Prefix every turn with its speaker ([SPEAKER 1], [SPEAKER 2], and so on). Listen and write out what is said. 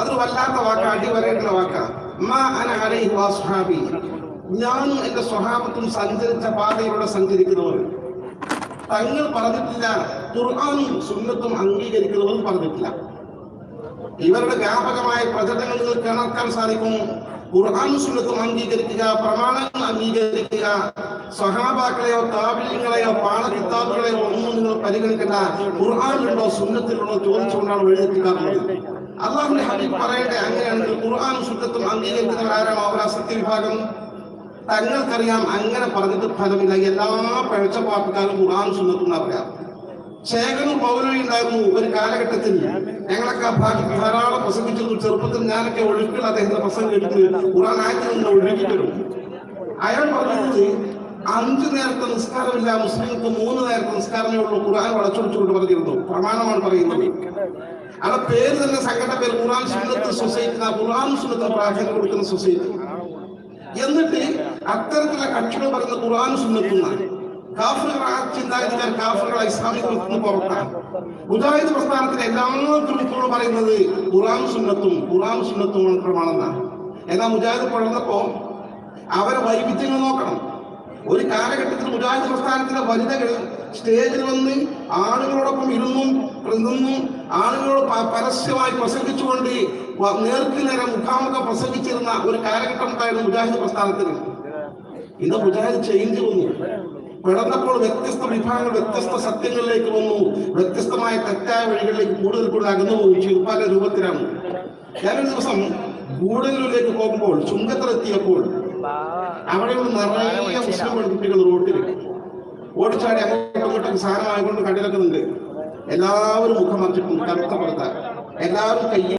[SPEAKER 1] അതൊരു വല്ലാത്ത വാക്ക അടിവരേണ്ട വാക്ക. ഞാനും എന്റെ സ്വഭാവത്തും സഞ്ചരിച്ച പാതയിലൂടെ സഞ്ചരിക്കുന്നവർ. തങ്ങൾ പറഞ്ഞിട്ടില്ല. ഖുർആാനും സുന്നത്തും അംഗീകരിക്കുന്നവരും പറഞ്ഞിട്ടില്ല. ഇവരുടെ വ്യാപകമായ നിങ്ങൾക്ക് കേൾക്കാൻ സാധിക്കും. സുന്നത്തും അംഗീകരിക്കുക പ്രമാണങ്ങൾ അംഗീകരിക്കുക സഹാബാക്കളെയോ താപില്യങ്ങളെയോ പാഠ കിതാബുകളെയോ ഒന്നും നിങ്ങൾ പരിഗണിക്കേണ്ട ഖുർആാനിലുണ്ടോ സുന്നത്തിലുണ്ടോ ചോദിച്ചുകൊണ്ടാണ് എഴുതിക്കാറുള്ളത് അള്ളാഹുന്റെ ഹബീബ് പറയട്ടെ അങ്ങനെയാണെങ്കിൽ ഖുർആാനും സുന്നത്തും അംഗീകരിക്കുന്നവരാരാണ് അവർ അസത്യ വിഭാഗം. തങ്ങൾക്കറിയാം അങ്ങനെ പറഞ്ഞിട്ട് ഫലമില്ല. എല്ലാ പഴച്ച പാർട്ടിക്കാരും ഖുർആാനും സുന്നത്തും പറയാം ശേഖരൻ പൗരവി ഉണ്ടായിരുന്നു ഒരു കാലഘട്ടത്തിൽ. ഞങ്ങളൊക്കെ ധാരാളം പ്രസംഗിച്ചിരുന്നു. ചെറുപ്പത്തിൽ ഞാനൊക്കെ ഒഴുക്കിൽ അദ്ദേഹത്തിന്റെ പ്രസംഗം എടുത്ത് ഖുറാൻ ആയത്തിൽ നിന്ന് ഒഴുകി വരും. അയാൾ പറഞ്ഞത് അഞ്ചു നേരത്തെ നിസ്കാരമില്ല മുസ്ലിങ്ങൾക്ക് മൂന്ന് നേരത്തെ നിസ്കാരമേ ഉള്ളൂ ഖുർആൻ വളച്ചൊടിച്ചുകൊണ്ട് പറഞ്ഞിരുന്നു. പ്രമാണമാണ് പറയുന്നത്. അവിടെ പേര് തന്നെ സംഘടന പേര് ഖുർആൻ സുന്നത്ത് സൊസൈറ്റി ഖുറാൻ സുന്നത്തിന് പ്രാധാന്യം കൊടുക്കുന്ന സൊസൈറ്റി. എന്നിട്ട് അത്തരത്തിലുള്ള കക്ഷികൾ പറയുന്ന ഖുർആൻ സുന്നത്തുന്നാണ് കാഫറുകൾ ആ ചിന്താഗതിക്കാർ കാഫറുകൾ ഇസ്ലാമിക മതത്തിന് പുറത്താണ് മുജാഹിദ് പ്രസ്ഥാനത്തിന് എല്ലാ ഗ്രൂപ്പുകളും പറയുന്നത് ഖുർആൻ സുന്നത്തും ഖുർആൻ സുന്നത്തും മാത്രമാണെന്നാണ്. എന്നാൽ മുജാഹിദ് പുലർന്നപ്പോ അവരെ വൈവിധ്യങ്ങൾ നോക്കണം. ഒരു കാലഘട്ടത്തിൽ മുജാഹിദ് പ്രസ്ഥാനത്തിലെ വനിതകൾ സ്റ്റേജിൽ വന്ന് ആളുകളോടൊപ്പം ഇരുന്നും നിന്നും ആളുകളോട് പരസ്യമായി പ്രസംഗിച്ചുകൊണ്ട് നേർക്ക് നേരെ മുഖാമുഖം പ്രസംഗിച്ചിരുന്ന ഒരു കാലഘട്ടം ഉണ്ടായിരുന്നു മുജാഹിദ് പ്രസ്ഥാനത്തിന്. ഇന്ന് മുജാഹിദ് ചേഞ്ച് വന്നു. പിളർന്നപ്പോൾ വ്യത്യസ്ത വിഭാഗങ്ങൾ വ്യത്യസ്ത സത്യങ്ങളിലേക്ക് വന്നു. വ്യത്യസ്തമായ തെറ്റായ വഴികളിലേക്ക് കൂടുതൽ കൂടുതൽ അകന്നു പോയി പല രൂപത്തിലാണ്. ഞാനൊരു ദിവസം ഗൂഡല്ലൂരിലേക്ക് പോകുമ്പോൾ ചുങ്കത്തിലെത്തിയപ്പോൾ അവിടെയുള്ള നിറയെ മുസ്ലിം പെൺകുട്ടികൾ റോട്ടിൽ ഓടിച്ചാടി അങ്ങോട്ടും ഇങ്ങോട്ടും സാധനം ആയിക്കൊണ്ട് എല്ലാവരും മുഖം മറിച്ചിട്ടുണ്ട് കറുത്ത പുറത്ത. എല്ലാവരും കയ്യിൽ